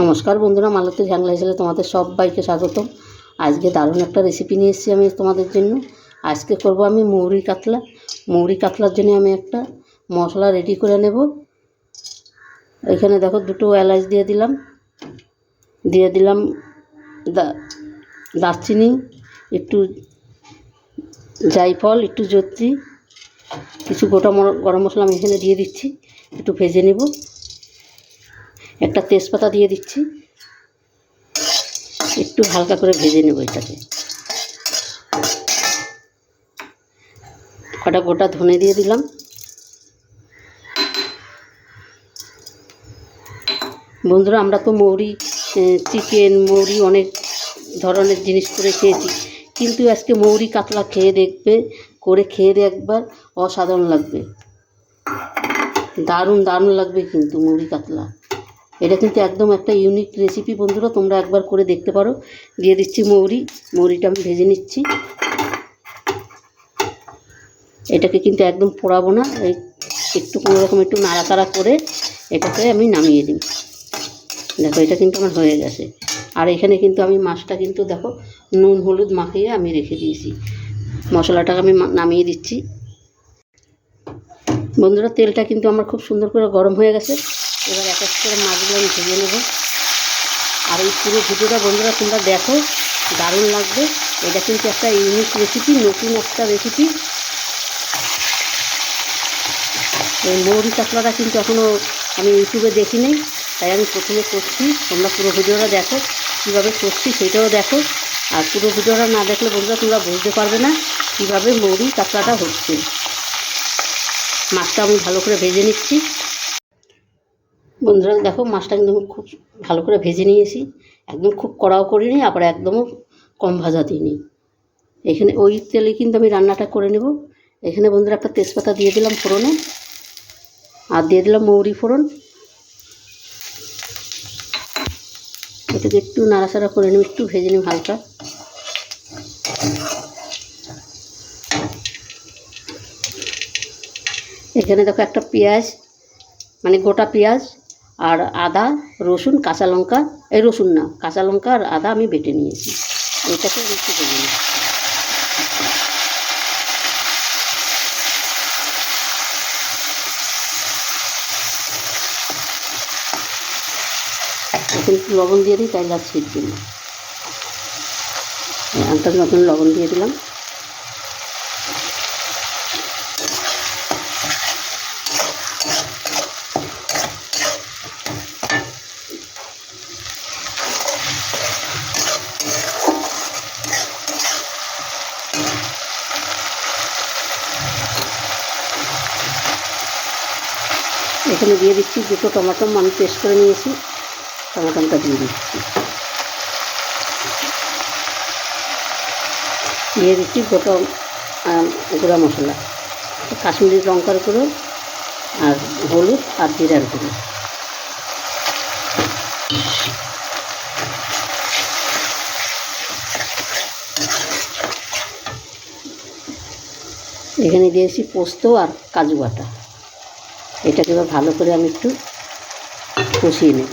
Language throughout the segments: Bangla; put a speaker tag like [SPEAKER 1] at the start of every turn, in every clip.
[SPEAKER 1] নমস্কার বন্ধুরা, মালতী ঝাংলা হিসেবে তোমাদের সবাইকে স্বাগতম। আজকে দারুণ একটা রেসিপি নিয়ে এসেছি আমি তোমাদের জন্য। আজকে করব আমি মৌরি কাতলা। মৌরি কাতলার জন্য আমি একটা মশলা রেডি করে নেব। এখানে দেখো দুটো এলাচ দিয়ে দিলাম। দিয়ে দিলাম দারচিনি, একটু জায়ফল, একটু জত্রি কিছু গোটা গরম মশলা আমি এখানে দিয়ে দিচ্ছি। একটু ভেজে নেব। একটা তেজপাতা দিয়ে দিচ্ছি। একটু হালকা করে ভেজে নেব এটাকে। কটা গোটা ধনে দিয়ে দিলাম। বন্ধুরা, আমরা তো মৌরি চিকেন, মৌরি অনেক ধরনের জিনিস করে খেয়েছি। কিন্তু আজকে মৌরি কাতলা খেয়ে দেখবে, করে খেয়ে একবার, অসাধারণ লাগবে। দারুণ দারুণ লাগবে কিন্তু মৌরি কাতলা। এটা কিন্তু একদম একটা ইউনিক রেসিপি বন্ধুরা, তোমরা একবার করে দেখতে পারো। দিয়ে দিচ্ছি মৌরি, মৌরিটা আমি ভেজে নিচ্ছি। এটাকে কিন্তু একদম পোড়াবো না একটু কোনো রকম একটু নাড়াচাড়া করে এটাকে আমি নামিয়ে দিই। দেখো, এটা কিন্তু আমার হয়ে গেছে। আর এখানে কিন্তু আমি মাছটা কিন্তু দেখো, নুন, হলুদ মাখিয়ে আমি রেখে দিয়েছি। মশলাটাকে আমি নামিয়ে দিচ্ছি। বন্ধুরা, তেলটা কিন্তু আমার খুব সুন্দর করে গরম হয়ে গেছে। এবার এক এক করে মাছগুলো আমি ভেজে নেব। আর এই পুরো ভিডিওটা বন্ধুরা তোমরা দেখো, দারুণ লাগবে। এটা কিন্তু একটা ইউনিক রেসিপি নতুন একটা রেসিপি এই মৌরি কাতলাটা কিন্তু এখনও আমি ইউটিউবে দেখিনি, তাই আমি প্রথমে করছি। তোমরা পুরো ভিডিওটা দেখো, কীভাবে করছি সেটাও দেখো। আর পুরো ভিডিওটা না দেখলে বন্ধুরা তোমরা বুঝতে পারবে না কীভাবে মৌরি কাতলাটা হচ্ছে। মাছটা আমি ভালো করে ভেজে নিচ্ছি। বন্ধুরা, দেখো মাছটা কিন্তু আমি খুব ভালো করে ভেজে নিয়েছি। একদম খুব কড়াও করিনি, আবার একদমও কম ভাজা দিইনি। এখানে ওই তেলে কিন্তু আমি রান্নাটা করে নেব। এখানে বন্ধুরা একটা তেজপাতা দিয়ে দিলাম ফোড়নে, আর দিয়ে দিলাম মৌরি ফোড়ন। এটাকে একটু নাড়াচাড়া করে নেব, একটু ভেজে নেব হালকা। এখানে দেখো একটা পেঁয়াজ মানে গোটা পেঁয়াজ আর আদা, রসুন, কাঁচা লঙ্কা, এই রসুন না, কাঁচা লঙ্কা আর আদা আমি বেটে নিয়েছি। এটাকে একটু ভেজে নিই। এখন লবণ দিয়ে দিই তাই ছিটবে না। আন্দাজ মতন লবণ দিয়ে দিলাম। এখানে দিয়ে দিচ্ছি দুটো টমাটো, আমি পেস্ট করে নিয়েছি। টমাটোটা দিয়ে দিচ্ছি। দিয়ে দিচ্ছি গোটা গুঁড়া মশলা, কাশ্মীরি লঙ্কার গুঁড়ো আর হলুদ আর জিরার গুঁড়ো। এখানে দিয়েছি পোস্ত আর কাজু বাটা। এটাকে এবার ভালো করে আমি একটু কষিয়ে নেব।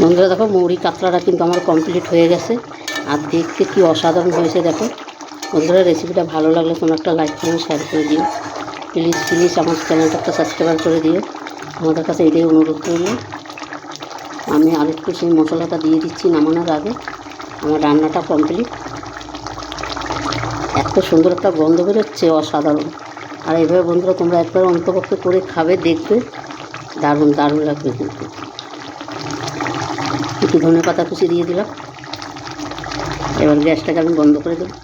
[SPEAKER 1] বন্ধুরা দেখো মৌরি কাতলাটা কিন্তু আমার কমপ্লিট হয়ে গেছে। আর দেখতে কি অসাধারণ হয়েছে দেখো। বন্ধুরা রেসিপিটা ভালো লাগলে কোনো একটা লাইক করে শেয়ার করে দিও। প্লিজ প্লিজ আমার চ্যানেলটা একটা সাবস্ক্রাইব করে দিও। আমাদের কাছে এটাই অনুরোধ করল আমি আরেকটু সেই মশলাটা দিয়ে দিচ্ছি নামানোর আগে। আমার রান্নাটা কমপ্লিট এত সুন্দর একটা গন্ধ বেরোচ্ছে, অসাধারণ। আর এভাবে বন্ধুরা তোমরা একবার অন্তপক্ষে করে খাবে, দেখবে। দারুণ দারুণ লাগবে কিন্তু। একটু ধনে পাতা কুচি দিয়ে দিলাম। এবার গ্যাসটাকে আমি বন্ধ করে দেবো।